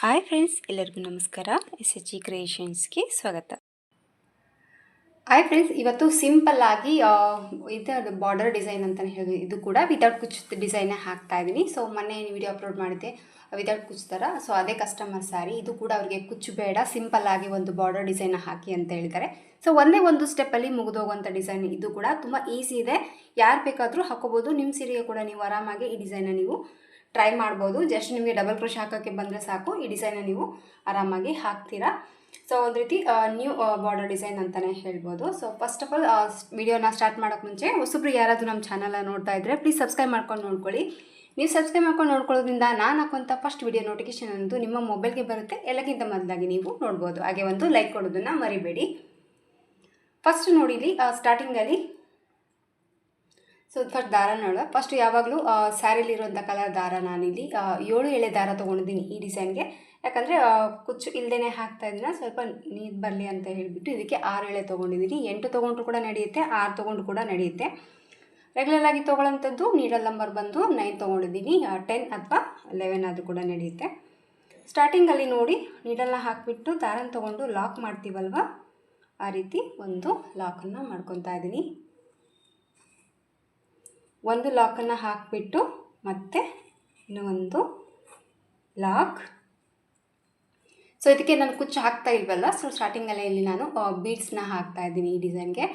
Hi friends, ಎಲ್ಲರಿಗೂ ನಮಸ್ಕಾರ. S H G ಕ್ರಿಯೇಷನ್ಸ್ಗೆ ಸ್ವಾಗತ. ಹಾಯ್ ಫ್ರೆಂಡ್ಸ್, ಇವತ್ತು ಸಿಂಪಲ್ ಆಗಿ ಇದು ಬಾರ್ಡರ್ ಡಿಸೈನ್ ಅಂತಲೇ ಹೇಳಿ, ಇದು ಕೂಡ ವಿತೌಟ್ ಕುಚ್ ಡಿಸೈನೇ ಹಾಕ್ತಾ ಇದ್ದೀನಿ ಸೊ ಮೊನ್ನೆ ವಿಡಿಯೋ ಅಪ್ಲೋಡ್ ಮಾಡಿದ್ದೆ ವಿತೌಟ್ ಕುಚ್ ಥರ ಸೊ ಅದೇ ಕಸ್ಟಮರ್ ಸ್ಯಾರಿ ಇದು ಕೂಡ ಅವರಿಗೆ ಕುಚ್ಚು ಬೇಡ, ಸಿಂಪಲ್ ಆಗಿ ಒಂದು ಬಾರ್ಡರ್ ಡಿಸೈನ್ ಹಾಕಿ ಅಂತ ಹೇಳಿದ್ದಾರೆ ಸೊ ಒಂದೇ ಒಂದು ಸ್ಟೆಪ್ಪಲ್ಲಿ ಮುಗಿದೋಗುವಂಥ ಡಿಸೈನ್ ಇದು ಕೂಡ. ತುಂಬ ಈಸಿ ಇದೆ. ಯಾರು ಬೇಕಾದರೂ ಹಾಕೋಬೋದು. ನಿಮ್ಮ ಸೀರೆಗೆ ಕೂಡ ನೀವು ಆರಾಮಾಗಿ ಈ ಡಿಸೈನ ನೀವು ಟ್ರೈ ಮಾಡ್ಬೋದು. ಜಸ್ಟ್ ನಿಮಗೆ ಡಬಲ್ ಕ್ರೋಶ್ ಹಾಕೋಕ್ಕೆ ಬಂದರೆ ಸಾಕು. ಈ ಡಿಸೈನ ನೀವು ಆರಾಮಾಗಿ ಹಾಕ್ತೀರಾ. ಸೊ ಒಂದು ರೀತಿ ನ್ಯೂ ಬಾರ್ಡರ್ ಡಿಸೈನ್ ಅಂತಲೇ ಹೇಳ್ಬೋದು. ಸೊ ಫಸ್ಟ್ ಆಫ್ ಆಲ್ ವಿಡಿಯೋನ ಸ್ಟಾರ್ಟ್ ಮಾಡೋಕ್ಕೆ ಮುಂಚೆ ಹೊಸಬ್ರು ಯಾರಾದರೂ ನಮ್ಮ ಚಾನಲ್ನ ನೋಡ್ತಾ ಇದ್ದರೆ ಪ್ಲೀಸ್ ಸಬ್ಸ್ಕ್ರೈಬ್ ಮಾಡ್ಕೊಂಡು ನೋಡ್ಕೊಳ್ಳಿ. ನೀವು ಸಬ್ಸ್ಕ್ರೈಬ್ ಮಾಡ್ಕೊಂಡು ನೋಡ್ಕೊಳ್ಳೋದ್ರಿಂದ ನಾನು ಹಾಕುವಂಥ ಫಸ್ಟ್ ವಿಡಿಯೋ ನೋಟಿಫಿಕೇಶನ್ ಅಂತೂ ನಿಮ್ಮ ಮೊಬೈಲ್ಗೆ ಬರುತ್ತೆ. ಎಲ್ಲಕ್ಕಿಂತ ಮೊದಲಾಗಿ ನೀವು ನೋಡ್ಬೋದು. ಹಾಗೆ ಒಂದು ಲೈಕ್ ಕೊಡೋದನ್ನು ಮರಿಬೇಡಿ. ಫಸ್ಟ್ ನೋಡಿಲಿ ಸ್ಟಾರ್ಟಿಂಗಲ್ಲಿ ಸೊ ಫಸ್ಟ್ ದಾರ ನೋಡ ಫಸ್ಟ್ ಯಾವಾಗಲೂ ಸ್ಯಾರಿಲಿರುವಂಥ ಕಲರ್ ದಾರ ನಾನಿಲ್ಲಿ ಏಳು ಎಳೆ ದಾರ ತೊಗೊಂಡಿದ್ದೀನಿ ಈ ಡಿಸೈನ್ಗೆ. ಯಾಕಂದರೆ ಕುಚ್ಚು ಇಲ್ಲದೇ ಹಾಕ್ತಾ ಇದ್ದೀನ, ಸ್ವಲ್ಪ ನೀರು ಬರಲಿ ಅಂತ ಹೇಳಿಬಿಟ್ಟು ಇದಕ್ಕೆ ಆರು ಎಳೆ ತೊಗೊಂಡಿದ್ದೀನಿ. ಎಂಟು ತೊಗೊಂಡ್ರು ಕೂಡ ನಡೆಯುತ್ತೆ, ಆರು ತೊಗೊಂಡು ಕೂಡ ನಡೆಯುತ್ತೆ. ರೆಗ್ಯುಲರ್ ಆಗಿ ತೊಗೊಳ್ಳೋಂಥದ್ದು ನೀಡಲ್ ನಂಬರ್ ಬಂದು ನೈನ್ ತೊಗೊಂಡಿದ್ದೀನಿ. ಟೆನ್ ಅಥವಾ ಲೆವೆನ್ ಆದರೂ ಕೂಡ ನಡೆಯುತ್ತೆ. ಸ್ಟಾರ್ಟಿಂಗಲ್ಲಿ ನೋಡಿ ನೀಡಲ್ನ ಹಾಕಿಬಿಟ್ಟು ದಾರನ ತೊಗೊಂಡು ಲಾಕ್ ಮಾಡ್ತೀವಲ್ವ? ಆ ರೀತಿ ಒಂದು ಲಾಕನ್ನು ಮಾಡ್ಕೊತಾ ಇದ್ದೀನಿ. ಒಂದು ಲಾಕನ್ನು ಹಾಕಿಬಿಟ್ಟು ಮತ್ತೆ ಇನ್ನೊಂದು ಲಾಕ್ ಸೊ ಇದಕ್ಕೆ ನಾನು ಕುಚ್ಚು ಹಾಕ್ತಾ ಇಲ್ವಲ್ಲ? ಸೊ ಸ್ಟಾರ್ಟಿಂಗಲ್ಲೇ ಇಲ್ಲಿ ನಾನು ಬೀಡ್ಸ್ನ ಹಾಕ್ತಾ ಇದ್ದೀನಿ ಈ ಡಿಸೈನ್ಗೆ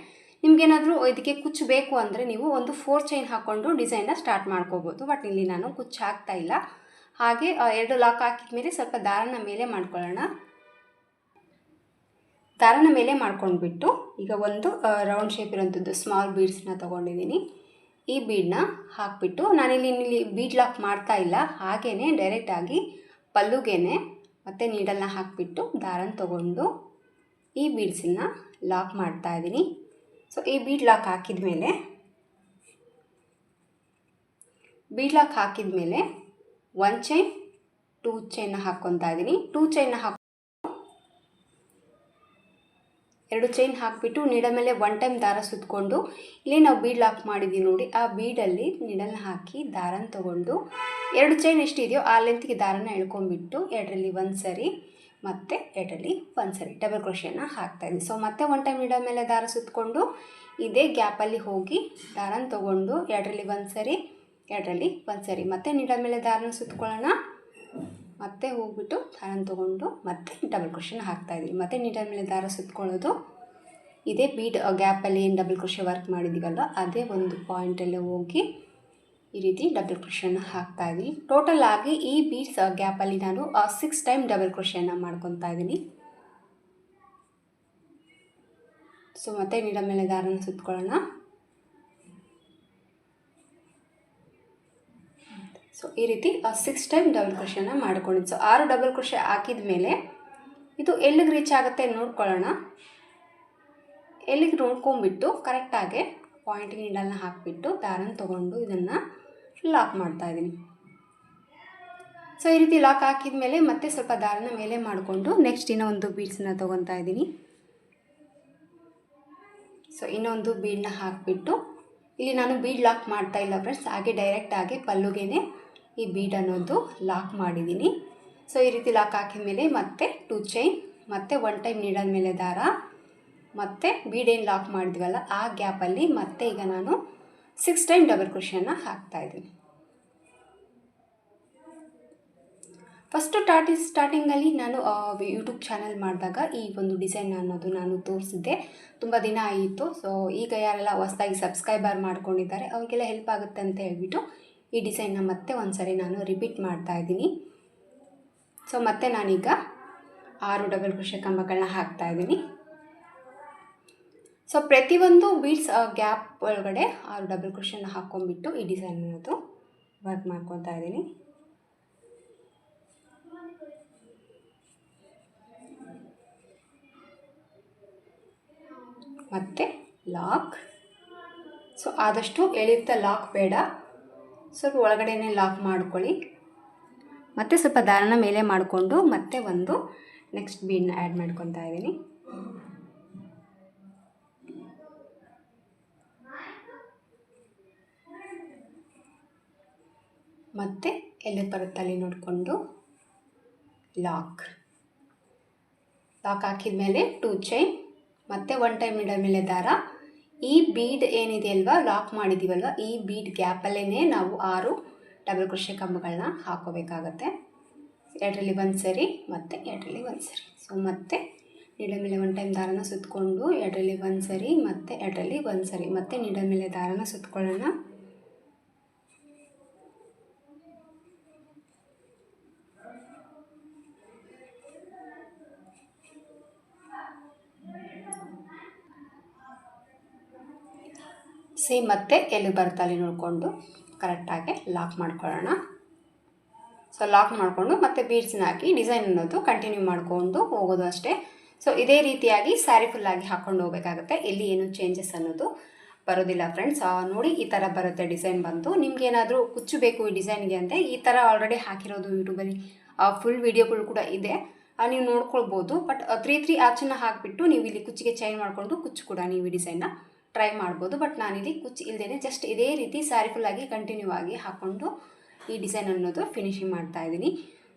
ನಿಮಗೇನಾದರೂ ಇದಕ್ಕೆ ಕುಚ್ಚು ಬೇಕು ಅಂದರೆ ನೀವು ಒಂದು ಫೋರ್ ಚೈನ್ ಹಾಕ್ಕೊಂಡು ಡಿಸೈನ್ನ ಸ್ಟಾರ್ಟ್ ಮಾಡ್ಕೋಬೋದು. ಬಟ್ ಇಲ್ಲಿ ನಾನು ಕುಚ್ಚು ಹಾಕ್ತಾ ಇಲ್ಲ. ಹಾಗೆ ಎರಡು ಲಾಕ್ ಹಾಕಿದ ಮೇಲೆ ಸ್ವಲ್ಪ ದಾರನ ಮೇಲೆ ಮಾಡ್ಕೊಳ್ಳೋಣ. ದಾರನ ಮೇಲೆ ಮಾಡ್ಕೊಂಡ್ಬಿಟ್ಟು ಈಗ ಒಂದು ರೌಂಡ್ ಶೇಪ್ ಇರೋಂಥದ್ದು ಸ್ಮಾಲ್ ಬೀಡ್ಸ್ನ ತೊಗೊಂಡಿದ್ದೀನಿ. ಈ ಬೀಡನ್ನ ಹಾಕಿಬಿಟ್ಟು ನಾನಿಲ್ಲಿ ಇಲ್ಲಿ ಬೀಡ್ ಲಾಕ್ ಮಾಡ್ತಾ ಇಲ್ಲ. ಹಾಗೇ ಡೈರೆಕ್ಟಾಗಿ ಪಲ್ಲುಗೆನೆ ಮತ್ತು ನೀಡಲ್ನ ಹಾಕಿಬಿಟ್ಟು ದಾರನ ತಗೊಂಡು ಈ ಬೀಡ್ಸನ್ನ ಲಾಕ್ ಮಾಡ್ತಾ ಇದ್ದೀನಿ ಸೊ ಈ ಬೀಡ್ ಲಾಕ್ ಹಾಕಿದ ಮೇಲೆ ಬೀಡ್ ಲಾಕ್ ಹಾಕಿದ ಮೇಲೆ ಒನ್ ಚೈನ್ ಟೂ ಚೈನ್ನ ಹಾಕ್ಕೊತಾ ಇದ್ದೀನಿ ಟೂ ಚೈನ್ನ ಹಾಕ್ ಎರಡು ಚೈನ್ ಹಾಕಿಬಿಟ್ಟು ನೀಡ ಮೇಲೆ ಒನ್ ಟೈಮ್ ದಾರ ಸುತ್ತಕೊಂಡು ಇಲ್ಲಿ ನಾವು ಬೀಡ್ ಲಾಕ್ ಮಾಡಿದ್ದೀವಿ ನೋಡಿ, ಆ ಬೀಡಲ್ಲಿ ನೀಡಲ್ನ ಹಾಕಿ ದಾರನ ತೊಗೊಂಡು, ಎರಡು ಚೈನ್ ಎಷ್ಟಿದೆಯೋ ಆ ಲೆಂತ್ಗೆ ದಾರನ ಎಳ್ಕೊಂಡ್ಬಿಟ್ಟು ಎರಡರಲ್ಲಿ ಒಂದು ಸರಿ, ಮತ್ತು ಎರಡರಲ್ಲಿ ಒಂದು ಸರಿ ಡಬಲ್ ಕ್ರೋಶಿಯನ್ನು ಹಾಕ್ತಾಯಿದ್ದೀನಿ ಸೊ ಮತ್ತೆ ಒನ್ ಟೈಮ್ ನೀಡ ಮೇಲೆ ದಾರ ಸುತ್ತಕೊಂಡು ಇದೇ ಗ್ಯಾಪಲ್ಲಿ ಹೋಗಿ ದಾರನ ತೊಗೊಂಡು, ಎರಡರಲ್ಲಿ ಒಂದು ಸರಿ, ಎರಡರಲ್ಲಿ ಒಂದು ಸರಿ, ಮತ್ತೆ ನೀಡ ಮೇಲೆ ದಾರನ ಸುತ್ಕೊಳ್ಳೋಣ. ಮತ್ತೆ ಹೋಗ್ಬಿಟ್ಟು ದಾರನ ತೊಗೊಂಡು ಮತ್ತೆ ಡಬಲ್ ಕ್ರೋಶನ ಹಾಕ್ತಾ ಇದ್ದೀವಿ ಮತ್ತೆ ನೀಟರ್ ಮೇಲೆ ದಾರ ಸುತ್ಕೊಳ್ಳೋದು. ಇದೇ ಬೀಡ್ ಗ್ಯಾಪಲ್ಲಿ ಏನು ಡಬಲ್ ಕ್ರೋಶ ವರ್ಕ್ ಮಾಡಿದ್ದೀವಲ್ಲ ಅದೇ ಒಂದು ಪಾಯಿಂಟಲ್ಲೇ ಹೋಗಿ ಈ ರೀತಿ ಡಬಲ್ ಕ್ರೋಶನ ಹಾಕ್ತಾ ಇದ್ದೀನಿ. ಟೋಟಲ್ ಆಗಿ ಈ ಬೀಡ್ಸ್ ಗ್ಯಾಪಲ್ಲಿ ನಾನು ಸಿಕ್ಸ್ ಟೈಮ್ ಡಬಲ್ ಕ್ರೋಶನ ಮಾಡ್ಕೊತಾ ಇದ್ದೀನಿ. ಸೊ ಮತ್ತೆ ನೀಡ ಮೇಲೆ ದಾರನ ಸುತ್ಕೊಳ್ಳೋಣ. ಸೊ ಈ ರೀತಿ ಸಿಕ್ಸ್ ಟೈಮ್ ಡಬಲ್ ಕೃಷಿಯನ್ನು ಮಾಡ್ಕೊಂಡಿದ್ದು. ಸೊ ಆರು ಡಬಲ್ ಕೃಷಿ ಹಾಕಿದ ಮೇಲೆ, ಇದು ಎಲ್ಲಿಗೆ ರೀಚ್ ಆಗುತ್ತೆ ನೋಡ್ಕೊಳ್ಳೋಣ. ಎಲ್ಲಿಗೆ ನೋಡ್ಕೊಂಬಿಟ್ಟು ಕರೆಕ್ಟಾಗಿ ಪಾಯಿಂಟ್ ನೀಡಲ್ನ ಹಾಕಿಬಿಟ್ಟು, ದಾರನ ತೊಗೊಂಡು ಇದನ್ನು ಲಾಕ್ ಮಾಡ್ತಾ ಇದ್ದೀನಿ. ಸೊ ಈ ರೀತಿ ಲಾಕ್ ಹಾಕಿದ ಮೇಲೆ ಮತ್ತೆ ಸ್ವಲ್ಪ ದಾರನ ಮೇಲೆ ಮಾಡಿಕೊಂಡು ನೆಕ್ಸ್ಟ್ ಇನ್ನೊಂದು ಬೀಡ್ಸನ್ನ ತೊಗೊತಾ ಇದ್ದೀನಿ. ಸೊ ಇನ್ನೊಂದು ಬೀಡನ್ನ ಹಾಕಿಬಿಟ್ಟು, ಇಲ್ಲಿ ನಾನು ಬೀಡ್ ಲಾಕ್ ಮಾಡ್ತಾ ಇಲ್ಲ ಫ್ರೆಂಡ್ಸ್ ಹಾಗೆ ಡೈರೆಕ್ಟಾಗಿ ಪಲ್ಲುಗೇನೆ ಈ ಬೀಡ್ ಅನ್ನೋದು ಲಾಕ್ ಮಾಡಿದ್ದೀನಿ. ಸೊ ಈ ರೀತಿ ಲಾಕ್ ಹಾಕಿದ ಮೇಲೆ ಮತ್ತೆ ಟೂ ಚೈನ್ ಮತ್ತೆ ಒನ್ ಟೈಮ್ ನೀಡಲ್ ಮೇಲೆ ದಾರ, ಮತ್ತು ಬೀಡೇನು ಲಾಕ್ ಮಾಡಿದ್ವಲ್ಲ, ಆ ಗ್ಯಾಪಲ್ಲಿ ಮತ್ತೆ ಈಗ ನಾನು ಸಿಕ್ಸ್ ಟೈಮ್ ಡಬಲ್ ಕೃಷಿಯನ್ನು ಹಾಕ್ತಾ ಇದ್ದೀನಿ. ಫಸ್ಟು ಸ್ಟಾರ್ಟಿ ಸ್ಟಾರ್ಟಿಂಗಲ್ಲಿ ನಾನು ಯೂಟ್ಯೂಬ್ ಚಾನಲ್ ಮಾಡಿದಾಗ ಈ ಒಂದು ಡಿಸೈನ್ ಅನ್ನೋದು ನಾನು ತೋರಿಸಿದ್ದೆ. ತುಂಬ ದಿನ ಆಯಿತು. ಸೊ ಈಗ ಯಾರೆಲ್ಲ ಹೊಸದಾಗಿ ಸಬ್ಸ್ಕ್ರೈಬರ್ ಮಾಡ್ಕೊಂಡಿದ್ದಾರೆ, ಅವರಿಗೆಲ್ಲ ಹೆಲ್ಪ್ ಆಗುತ್ತೆ ಅಂತ ಹೇಳ್ಬಿಟ್ಟು ಈ ಡಿಸೈನ್ನ ಮತ್ತೆ ಒಂದು ಸರಿ ನಾನು ರಿಪೀಟ್ ಮಾಡ್ತಾ ಇದ್ದೀನಿ. ಸೊ ಮತ್ತೆ ನಾನೀಗ ಆರು ಡಬಲ್ ಕೃಷಿ ಕಂಬಗಳನ್ನ ಹಾಕ್ತಾ ಇದ್ದೀನಿ. ಸೊ ಪ್ರತಿಯೊಂದು ಬೀಡ್ಸ್ ಗ್ಯಾಪ್ ಒಳಗಡೆ ಆರು ಡಬಲ್ ಕ್ರೋಶನ್ನ ಹಾಕ್ಕೊಂಡ್ಬಿಟ್ಟು ಈ ಡಿಸೈನ್ ಅನ್ನೋದು ವರ್ಕ್ ಮಾಡ್ಕೊತಾ ಇದ್ದೀನಿ. ಮತ್ತು ಲಾಕ್ ಸೊ ಆದಷ್ಟು ಎಳೆಯುತ್ತಾ ಲಾಕ್ ಬೇಡ. ಸ್ವಲ್ಪ ಒಳಗಡೆನೇ ಲಾಕ್ ಮಾಡ್ಕೊಳ್ಳಿ. ಮತ್ತೆ ಸ್ವಲ್ಪ ದಾರನ ಮೇಲೆ ಮಾಡಿಕೊಂಡು ಮತ್ತೆ ಒಂದು ನೆಕ್ಸ್ಟ್ ಬೀಡನ್ನ ಆ್ಯಡ್ ಮಾಡ್ಕೊತಾ ಇದ್ದೀನಿ. ಮತ್ತು ಎಲ್ಲಿ ಬರುತ್ತಲ್ಲಿ ನೋಡಿಕೊಂಡು ಲಾಕ್ ಲಾಕ್ ಹಾಕಿದ ಮೇಲೆ ಟೂ ಚೈನ್ ಮತ್ತು ಒನ್ ಟೈಮ್ ಇಡೋ ಮೇಲೆ ದಾರ ಈ ಬೀಡ್ ಏನಿದೆ ಅಲ್ವಾ, ಲಾಕ್ ಮಾಡಿದ್ದೀವಲ್ವ ಈ ಬೀಡ್ ಗ್ಯಾಪಲ್ಲೇ ನಾವು ಆರು ಡಬಲ್ ಕೃಷಿ ಕಂಬಗಳನ್ನ ಹಾಕೋಬೇಕಾಗತ್ತೆ. ಎರಡರಲ್ಲಿ ಒಂದು ಸರಿ, ಮತ್ತು ಎರಡರಲ್ಲಿ ಒಂದು ಸರಿ. ಸೊ ಮತ್ತೆ ನೀಡ ಮೇಲೆ ಒನ್ ಟೈಮ್ ದಾರನ ಸುತ್ತಕೊಂಡು ಎರಡರಲ್ಲಿ ಒಂದು ಸರಿ, ಮತ್ತು ಎರಡರಲ್ಲಿ ಒಂದು ಸರಿ, ಮತ್ತು ನೀಡ ಮೇಲೆ ದಾರನ ಸುತ್ತಕೊಳ್ಳೋಣ ಸೇಮ್ ಮತ್ತೆ ಎಲ್ಲಿ ಬರುತ್ತೆ ಅಲ್ಲಿ ನೋಡಿಕೊಂಡು ಕರೆಕ್ಟಾಗಿ ಲಾಕ್ ಮಾಡ್ಕೊಳ್ಳೋಣ. ಸೊ ಲಾಕ್ ಮಾಡಿಕೊಂಡು ಮತ್ತೆ ಬೀಡ್ಸ್ನ ಹಾಕಿ ಡಿಸೈನ್ ಅನ್ನೋದು ಕಂಟಿನ್ಯೂ ಮಾಡಿಕೊಂಡು ಹೋಗೋದು ಅಷ್ಟೇ. ಸೊ ಇದೇ ರೀತಿಯಾಗಿ ಸ್ಯಾರಿ ಫುಲ್ಲಾಗಿ ಹಾಕ್ಕೊಂಡು ಹೋಗಬೇಕಾಗುತ್ತೆ. ಇಲ್ಲಿ ಏನು ಚೇಂಜಸ್ ಅನ್ನೋದು ಬರೋದಿಲ್ಲ ಫ್ರೆಂಡ್ಸ್ ನೋಡಿ ಈ ಥರ ಬರುತ್ತೆ ಡಿಸೈನ್ ಬಂತು ನಿಮ್ಗೆ ಏನಾದರೂ ಕುಚ್ಚು ಬೇಕು ಈ ಡಿಸೈನ್ಗೆ ಅಂತ ಈ ಥರ ಆಲ್ರೆಡಿ ಹಾಕಿರೋದು ಯೂಟ್ಯೂಬಲ್ಲಿ ಫುಲ್ ವೀಡಿಯೋಗಳು ಕೂಡ ಇದೆ. ನೀವು ನೋಡ್ಕೊಳ್ಬೋದು. ಬಟ್ ತ್ರೀ ತ್ರೀ ಆಚನ್ನ ಹಾಕಿಬಿಟ್ಟು ನೀವು ಇಲ್ಲಿ ಕುಚ್ಚಿಗೆ ಚೈನ್ ಮಾಡಿಕೊಂಡು ಕುಚ್ಚು ಕೂಡ ನೀವು ಈ ಡಿಸೈನ್ನ ಟ್ರೈ ಮಾಡ್ಬೋದು. ಬಟ್ ನಾನಿಲ್ಲಿ ಕುಚ್ಚು ಇಲ್ಲದೇ ಜಸ್ಟ್ ಇದೇ ರೀತಿ ಸ್ಯಾರಿ ಫುಲ್ಲಾಗಿ ಕಂಟಿನ್ಯೂ ಆಗಿ ಹಾಕ್ಕೊಂಡು ಈ ಡಿಸೈನ್ ಅನ್ನೋದು ಫಿನಿಶಿಂಗ್ ಮಾಡ್ತಾ ಇದ್ದೀನಿ.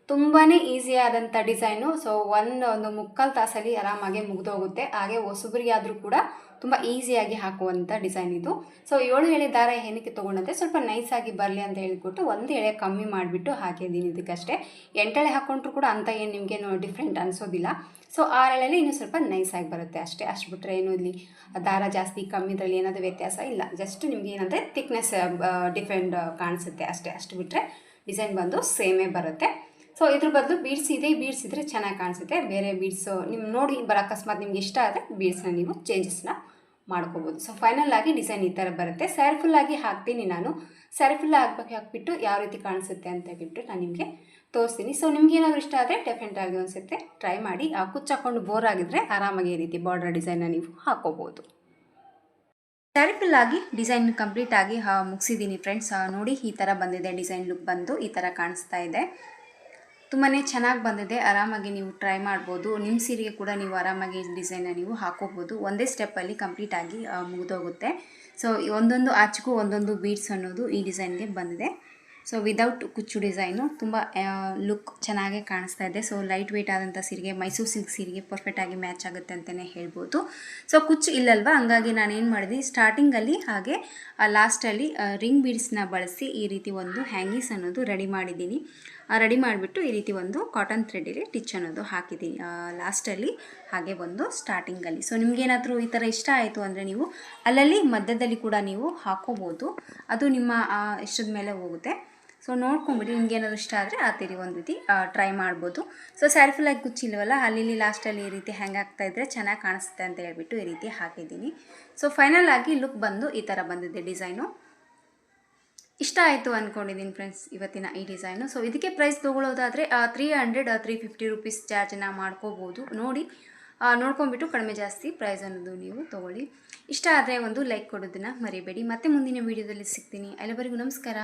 ತುಂಬಾ ಈಸಿ ಆದಂಥ ಡಿಸೈನು ಸೊ ಒಂದು ಒಂದು ಮುಕ್ಕಾಲು ತಾಸಲ್ಲಿ ಆರಾಮಾಗಿ ಮುಗಿದೋಗುತ್ತೆ. ಹಾಗೆ ಹೊಸಬರಿಗಾದರೂ ಕೂಡ ತುಂಬ ಈಸಿಯಾಗಿ ಹಾಕುವಂಥ ಡಿಸೈನ್ ಇದು. ಸೊ ಏಳು ಎಳೆ ದಾರ ಏನಕ್ಕೆ ತೊಗೊಂಡಂತೆ? ಸ್ವಲ್ಪ ನೈಸಾಗಿ ಬರಲಿ ಅಂತ ಹೇಳಿಬಿಟ್ಟು ಒಂದು ಎಳೆ ಕಮ್ಮಿ ಮಾಡಿಬಿಟ್ಟು ಹಾಕಿದ್ದೀನಿ ಇದಕ್ಕಷ್ಟೇ. ಎಂಟೆಳೆ ಹಾಕ್ಕೊಂಡ್ರು ಕೂಡ ಅಂತ ಏನು ನಿಮಗೆ ಡಿಫ್ರೆಂಟ್ ಅನಿಸೋದಿಲ್ಲ. ಸೊ ಆ ಎಳೆಯಲ್ಲಿ ಇನ್ನೂ ಸ್ವಲ್ಪ ನೈಸಾಗಿ ಬರುತ್ತೆ ಅಷ್ಟೇ. ಅಷ್ಟು ಬಿಟ್ಟರೆ ಏನು ಇಲ್ಲಿ ದಾರ ಜಾಸ್ತಿ ಕಮ್ಮಿ ಇದರಲ್ಲಿ ಏನಾದರೂ ವ್ಯತ್ಯಾಸ ಇಲ್ಲ. ಜಸ್ಟ್ ನಿಮ್ಗೆ ಏನಂದರೆ ತಿಕ್ನೆಸ್ ಡಿಫ್ರೆಂಟ್ ಕಾಣಿಸುತ್ತೆ ಅಷ್ಟೇ. ಅಷ್ಟು ಬಿಟ್ಟರೆ ಡಿಸೈನ್ ಬಂದು ಸೇಮೇ ಬರುತ್ತೆ. ಸೊ ಇದ್ರ ಬದಲು ಬೀಡ್ಸ್ ಇದೆ. ಬೀಡ್ಸ್ ಇದ್ರೆ ಚೆನ್ನಾಗಿ ಕಾಣಿಸುತ್ತೆ. ಬೇರೆ ಬೀಡ್ಸು ನಿಮ್ಗೆ ನೋಡಿ ಬರೋ ಅಕಸ್ಮಾತ್ ನಿಮ್ಗೆ ಇಷ್ಟ ಆದರೆ ಬೀಡ್ಸ್ನ ನೀವು ಚೇಂಜಸ್ನ ಮಾಡ್ಕೋಬೋದು. ಸೊ ಫೈನಲ್ ಆಗಿ ಡಿಸೈನ್ ಈ ಥರ ಬರುತ್ತೆ. ಸ್ಯಾರಿ ಫುಲ್ ಆಗಿ ಹಾಕ್ತೀನಿ ನಾನು. ಸ್ಯಾರಿ ಫುಲ್ ಹಾಕ್ಬೇಕು ಹಾಕ್ಬಿಟ್ಟು ಯಾವ ರೀತಿ ಕಾಣಿಸುತ್ತೆ ಅಂತ ಹೇಳ್ಬಿಟ್ಟು ನಾನು ನಿಮಗೆ ತೋರಿಸ್ತೀನಿ. ಸೊ ನಿಮ್ಗೆ ಏನಾದರೂ ಇಷ್ಟ ಆದರೆ ಡೆಫಿನೆಟ್ ಆಗಿ ಅನಿಸುತ್ತೆ ಟ್ರೈ ಮಾಡಿ. ಆ ಕುಚ್ಚು ಹಾಕೊಂಡು ಬೋರ್ ಆಗಿದ್ರೆ ಆರಾಮಾಗಿ ಈ ರೀತಿ ಬಾರ್ಡರ್ ಡಿಸೈನ್ನ ನೀವು ಹಾಕೋಬೋದು. ಆಗಿ ಡಿಸೈನ್ ಕಂಪ್ಲೀಟ್ ಆಗಿ ಮುಗಿಸಿದ್ದೀನಿ ಫ್ರೆಂಡ್ಸ್ ನೋಡಿ, ಈ ಥರ ಬಂದಿದೆ ಡಿಸೈನ್ ಲುಕ್ ಬಂದು ಈ ಥರ ಕಾಣಿಸ್ತಾ ಇದೆ. ತುಂಬಾ ಚೆನ್ನಾಗಿ ಬಂದಿದೆ. ಆರಾಮಾಗಿ ನೀವು ಟ್ರೈ ಮಾಡ್ಬೋದು. ನಿಮ್ಮ ಸೀರೆಗೆ ಕೂಡ ನೀವು ಆರಾಮಾಗಿ ಡಿಸೈನ್ನ ನೀವು ಹಾಕೋಬೋದು. ಒಂದೇ ಸ್ಟೆಪ್ಪಲ್ಲಿ ಕಂಪ್ಲೀಟಾಗಿ ಮುಗಿದೋಗುತ್ತೆ. ಸೊ ಒಂದೊಂದು ಆಚೆಗೂ ಒಂದೊಂದು ಬೀಡ್ಸ್ ಅನ್ನೋದು ಈ ಡಿಸೈನ್ಗೆ ಬಂದಿದೆ. ಸೊ ವಿದೌಟ್ ಕುಚ್ಚು ಡಿಸೈನು ತುಂಬ ಲುಕ್ ಚೆನ್ನಾಗೇ ಕಾಣಿಸ್ತಾ ಇದೆ. ಸೊ ಲೈಟ್ ವೆಯ್ಟ್ ಆದಂಥ ಸೀರೆಗೆ ಮೈಸೂರು ಸಿಲ್ಕ್ ಸೀರೆಗೆ ಪರ್ಫೆಕ್ಟಾಗಿ ಮ್ಯಾಚ್ ಆಗುತ್ತೆ ಅಂತಲೇ ಹೇಳ್ಬೋದು. ಸೊ ಕುಚ್ಚು ಇಲ್ಲಲ್ವಾ? ಹಂಗಾಗಿ ನಾನು ಏನು ಮಾಡಿದೆ ಸ್ಟಾರ್ಟಿಂಗಲ್ಲಿ ಹಾಗೆ ಲಾಸ್ಟಲ್ಲಿ ರಿಂಗ್ ಬೀಡ್ಸ್ನ ಬಳಸಿ ಈ ರೀತಿ ಒಂದು ಹ್ಯಾಂಗೀಸ್ ಅನ್ನೋದು ರೆಡಿ ಮಾಡಿದ್ದೀನಿ. ರೆಡಿ ಮಾಡಿಬಿಟ್ಟು ಈ ರೀತಿ ಒಂದು ಕಾಟನ್ ಥ್ರೆಡಲ್ಲಿ ಟಿಚ್ ಅನ್ನೋದು ಹಾಕಿದ್ದೀನಿ. ಲಾಸ್ಟಲ್ಲಿ ಹಾಗೆ ಒಂದು ಸ್ಟಾರ್ಟಿಂಗಲ್ಲಿ ಸೊ ನಿಮಗೇನಾದರೂ ಈ ಥರ ಇಷ್ಟ ಆಯಿತು ಅಂದರೆ ನೀವು ಅಲ್ಲಲ್ಲಿ ಮಧ್ಯದಲ್ಲಿ ಕೂಡ ನೀವು ಹಾಕೋಬೋದು. ಅದು ನಿಮ್ಮ ಇಷ್ಟದ ಮೇಲೆ ಹೋಗುತ್ತೆ. ಸೊ ನೋಡ್ಕೊಂಬಿಡಿ ನಿಮ್ಗೆ ಏನಾದರೂ ಇಷ್ಟ ಆದರೆ ಆ ಥರ ಒಂದು ರೀತಿ ಟ್ರೈ ಮಾಡ್ಬೋದು. ಸೊ ಸ್ಯಾರಿ ಫುಲ್ಲಾಗಿ ಕುಚ್ಚಿಲ್ವಲ್ಲ ಅಲ್ಲಿ ಲಾಸ್ಟಲ್ಲಿ ಈ ರೀತಿ ಹ್ಯಾಂಗ್ ಆಗ್ತಾ ಇದ್ದರೆ ಚೆನ್ನಾಗಿ ಕಾಣಿಸುತ್ತೆ ಅಂತ ಹೇಳ್ಬಿಟ್ಟು ಈ ರೀತಿ ಹಾಕಿದ್ದೀನಿ. ಸೊ ಫೈನಲ್ ಆಗಿ ಲುಕ್ ಬಂದು ಈ ಥರ ಬಂದಿದೆ ಡಿಸೈನು ಇಷ್ಟ ಆಯಿತು ಅಂದ್ಕೊಂಡಿದ್ದೀನಿ ಫ್ರೆಂಡ್ಸ್ ಇವತ್ತಿನ ಈ ಡಿಸೈನು ಸೊ ಇದಕ್ಕೆ price ತೊಗೊಳ್ಳೋದಾದರೆ three hundred three fifty rupees ಚಾರ್ಜನ್ನ ಮಾಡ್ಕೋಬೋದು. ನೋಡಿ ನೋಡ್ಕೊಂಬಿಟ್ಟು ಕಡಿಮೆ ಜಾಸ್ತಿ ಪ್ರೈಸ್ ಅನ್ನೋದು ನೀವು ತೊಗೊಳ್ಳಿ. ಇಷ್ಟ ಆದರೆ ಒಂದು ಲೈಕ್ ಕೊಡೋದನ್ನು ಮರಿಬೇಡಿ. ಮತ್ತೆ ಮುಂದಿನ ವೀಡಿಯೋದಲ್ಲಿ ಸಿಗ್ತೀನಿ. ಅಲ್ಲಿವರೆಗೂ ನಮಸ್ಕಾರ.